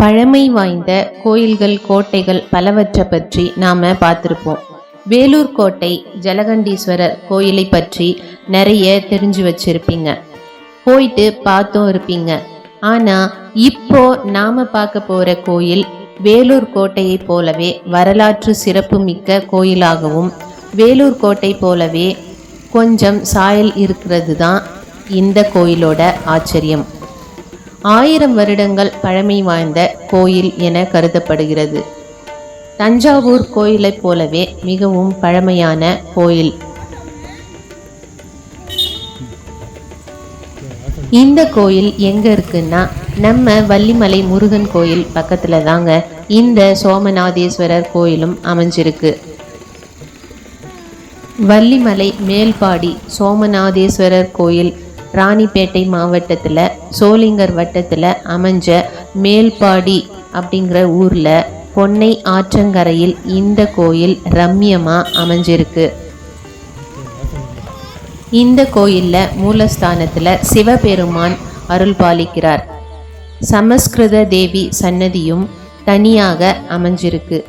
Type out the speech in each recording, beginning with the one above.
பழமை வாய்ந்த கோயில்கள் கோட்டைகள் பலவற்றை பற்றி நாம் பார்த்துருப்போம். வேலூர் கோட்டை ஜலகண்டீஸ்வரர் கோயிலை பற்றி நிறைய தெரிஞ்சு வச்சிருப்பீங்க. போயிட்டு பார்த்தும் இருப்பீங்க. ஆனால் இப்போ நாம் பார்க்க போகிற கோயில் வேலூர் கோட்டையைப் போலவே வரலாற்று சிறப்புமிக்க கோயிலாகவும் வேலூர் கோட்டை போலவே கொஞ்சம் சாயல் இருக்கிறது தான் இந்த கோயிலோட ஆச்சரியம். ஆயிரம் வருடங்கள் பழமை வாய்ந்த கோயில் என கருதப்படுகிறது. தஞ்சாவூர் கோயிலைப் போலவே மிகவும் பழமையான கோயில். இந்த கோயில் எங்க இருக்குன்னா நம்ம வள்ளிமலை முருகன் கோயில் பக்கத்துல தாங்க இந்த சோமநாதேஸ்வரர் கோயிலும் அமைஞ்சிருக்கு. வள்ளிமலை மேல்பாடி சோமநாதேஸ்வரர் கோயில் ராணிப்பேட்டை மாவட்டத்தில் சோளிங்கர் வட்டத்தில் அமைஞ்ச மேல்பாடி அப்படிங்கிற ஊரில் பொன்னை ஆற்றங்கரையில் இந்த கோயில் ரம்யமாக அமைஞ்சிருக்கு. இந்த கோயிலில் மூலஸ்தானத்தில் சிவபெருமான் அருள் பாலிக்கிறார் சமஸ்கிருத தேவி சன்னதியும் தனியாக அமைஞ்சிருக்கு.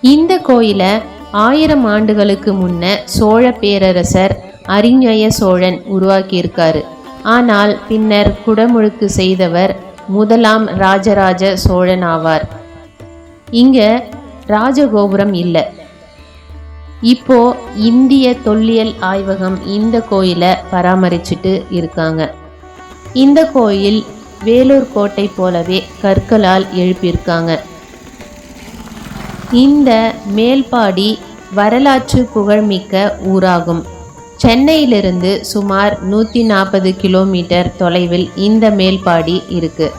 இந்த கோயிலை ஆயிரம் ஆண்டுகளுக்கு முன்ன சோழ பேரரசர் அறிஞய சோழன் உருவாக்கியிருக்காரு. ஆனால் பின்னர் குடமுழுக்கு செய்தவர் முதலாம் ராஜராஜ சோழன் ஆவார். இங்க ராஜகோபுரம் இல்லை. இப்போ இந்திய தொல்லியல் ஆய்வகம் இந்த கோயிலை பராமரிச்சுட்டு இருக்காங்க. இந்த கோயில் வேலூர் கோட்டை போலவே கற்களால் எழுப்பியிருக்காங்க. இந்த மேல்பாடி வரலாற்று புகழ்மிக்க ஊராகும். சென்னையிலிருந்து சுமார் நூற்றி நாற்பது கிலோமீட்டர் தொலைவில் இந்த மேல்பாடி இருக்கு.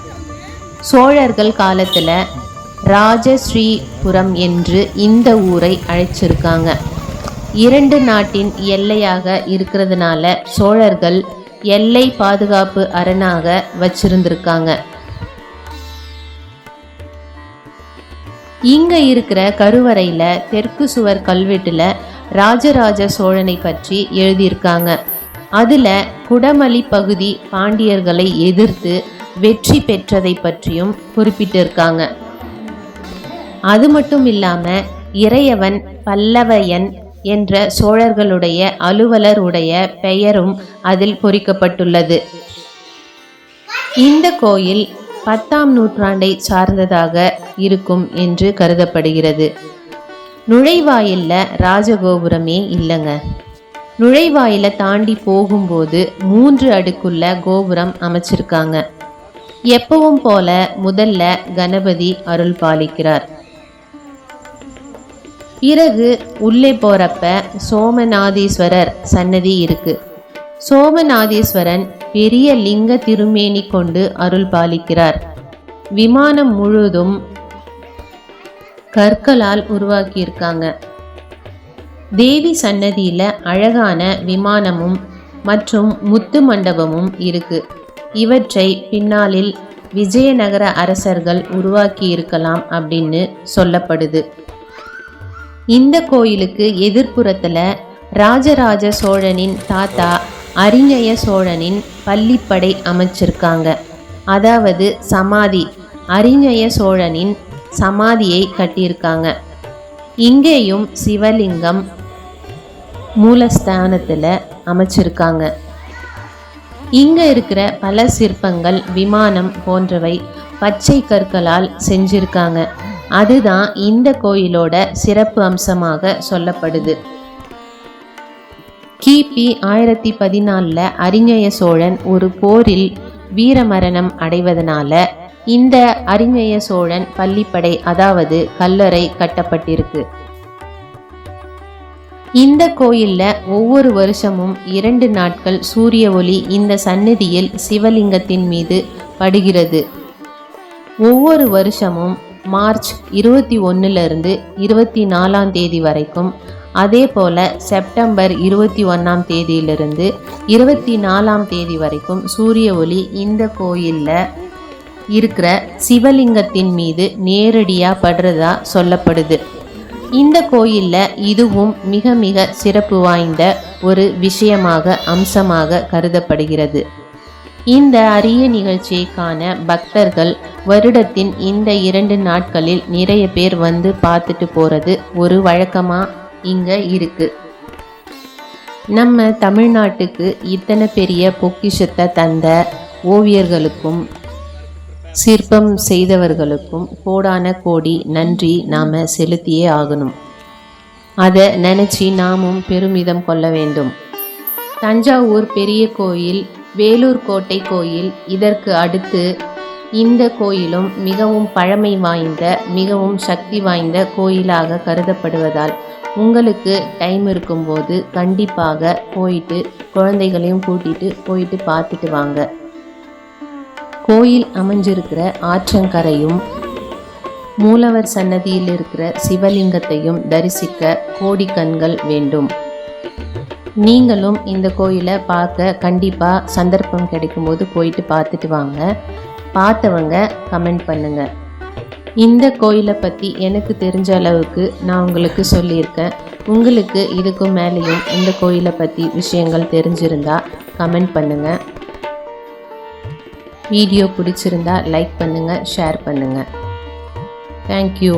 சோழர்கள் காலத்தில் ராஜஸ்ரீபுரம் என்று இந்த ஊரை அழைச்சிருக்காங்க. இரண்டு நாட்டின் எல்லையாக இருக்கிறதுனால சோழர்கள் எல்லை பாதுகாப்பு அரணாக வச்சிருந்திருக்காங்க. இங்க இருக்கிற கருவறையில தெற்கு சுவர் கல்வெட்டுல ராஜராஜ சோழனை பற்றி எழுதியிருக்காங்க. அதில் குடமலி பகுதி பாண்டியர்களை எதிர்த்து வெற்றி பெற்றதை பற்றியும் குறிப்பிட்டிருக்காங்க. அது மட்டும் இல்லாமல் இறையவன் பல்லவையன் என்ற சோழர்களுடைய அலுவலருடைய பெயரும் அதில் பொறிக்கப்பட்டுள்ளது. இந்த கோயில் பத்தாம் நூற்றாண்டை சார்ந்ததாக இருக்கும் என்று கருதப்படுகிறது. நுழைவாயில்ல ராஜகோபுரமே இல்லைங்க. நுழைவாயில தாண்டி போகும்போது மூன்று அடுக்குள்ள கோபுரம் அமைச்சிருக்காங்க. எப்பவும் போல முதல்ல கணபதி அருள் பாலிக்கிறார். பிறகு உள்ளே போறப்ப சோமநாதீஸ்வரர் சன்னதி இருக்கு. சோமநாதீஸ்வரன் பெரிய லிங்க திருமேனி கொண்டு அருள் பாலிக்கிறார். விமானம் முழுதும் கற்களால் உருவாக்கியிருக்காங்க. தேவி சன்னதியில் அழகான விமானமும் மற்றும் முத்து மண்டபமும் இருக்கு. இவற்றை பின்னாளில் விஜயநகர அரசர்கள் உருவாக்கி இருக்கலாம் அப்படின்னு சொல்லப்படுது. இந்த கோயிலுக்கு எதிர்ப்புறத்தில் ராஜராஜ சோழனின் தாத்தா அறிஞய சோழனின் பள்ளிப்படை அமைச்சிருக்காங்க. அதாவது சமாதி அறிஞய சோழனின் சமாதியை கட்டியிருக்காங்க. இங்கேயும் சிவலிங்கம் மூலஸ்தானத்தில் அமைச்சிருக்காங்க. இங்கே இருக்கிற பல சிற்பங்கள் விமானம் போன்றவை பச்சை கற்களால் செஞ்சிருக்காங்க. அதுதான் இந்த கோயிலோட சிறப்பு அம்சமாக சொல்லப்படுது. கிபி ஆயிரத்தி பதினாலில் அறிஞய சோழன் ஒரு போரில் வீரமரணம் அடைவதனால இந்த அறிஞய சோழன் பள்ளிப்படை அதாவது கல்லறை கட்டப்பட்டிருக்கு. இந்த கோயில்ல ஒவ்வொரு வருஷமும் இரண்டு நாட்கள் சூரிய ஒளி இந்த சந்நிதியில் சிவலிங்கத்தின் மீது படுகிறது. ஒவ்வொரு வருஷமும் மார்ச் இருபத்தி ஒன்னுலேருந்து இருபத்தி நாலாம் தேதி வரைக்கும் அதே போல் செப்டம்பர் இருபத்தி ஒன்றாம் தேதியிலிருந்து இருபத்தி நாலாம் தேதி வரைக்கும் சூரிய ஒளி இந்த கோயிலில் இருக்கிற சிவலிங்கத்தின் மீது நேரடியாக படுறதா சொல்லப்படுது. இந்த கோயிலில் இதுவும் மிக மிக சிறப்பு வாய்ந்த ஒரு விஷயமாக அம்சமாக கருதப்படுகிறது. இந்த அரிய நிகழ்ச்சியை காண பக்தர்கள் வருடத்தின் இந்த இரண்டு நாட்களில் நிறைய பேர் வந்து பார்த்துட்டு போகிறது ஒரு வழக்கமாக இங்கே இருக்குது நம்ம தமிழ்நாட்டுக்கு இத்தனை பெரிய பொக்கிஷத்தை தந்த ஓவியர்களுக்கும் சிற்பம் செய்தவர்களுக்கும் கோடான கோடி நன்றி நாம் செலுத்தியே ஆகணும். அதை நினச்சி நாமும் பெருமிதம் கொள்ள வேண்டும். தஞ்சாவூர் பெரிய கோயில் வேலூர் கோட்டை கோயில் இதற்கு அடுத்து இந்த கோயிலும் மிகவும் பழமை வாய்ந்த மிகவும் சக்தி வாய்ந்த கோயிலாக கருதப்படுவதால் உங்களுக்கு டைம் இருக்கும்போது கண்டிப்பாக போயிட்டு குழந்தைகளையும் கூட்டிட்டு போயிட்டு பார்த்துட்டு வாங்க. கோயில் அமைஞ்சிருக்கிற ஆற்றங்கரையும் மூலவர் சன்னதியில் இருக்கிற சிவலிங்கத்தையும் தரிசிக்க கோடி கண்கள் வேண்டும். நீங்களும் இந்த கோயிலை பார்க்க கண்டிப்பாக சந்தர்ப்பம் கிடைக்கும்போது போயிட்டு பார்த்துட்டு வாங்க. பார்த்தவங்க கமெண்ட் பண்ணுங்க. இந்த கோயிலை பற்றி எனக்கு தெரிஞ்ச அளவுக்கு நான் உங்களுக்கு சொல்லியிருக்கேன். உங்களுக்கு இதுக்கும் மேலேயும் இந்த கோயிலை பற்றி விஷயங்கள் தெரிஞ்சிருந்தால் கமெண்ட் பண்ணுங்கள் வீடியோ பிடிச்சிருந்தா லைக் பண்ணுங்கள் ஷேர் பண்ணுங்கள் தேங்க்யூ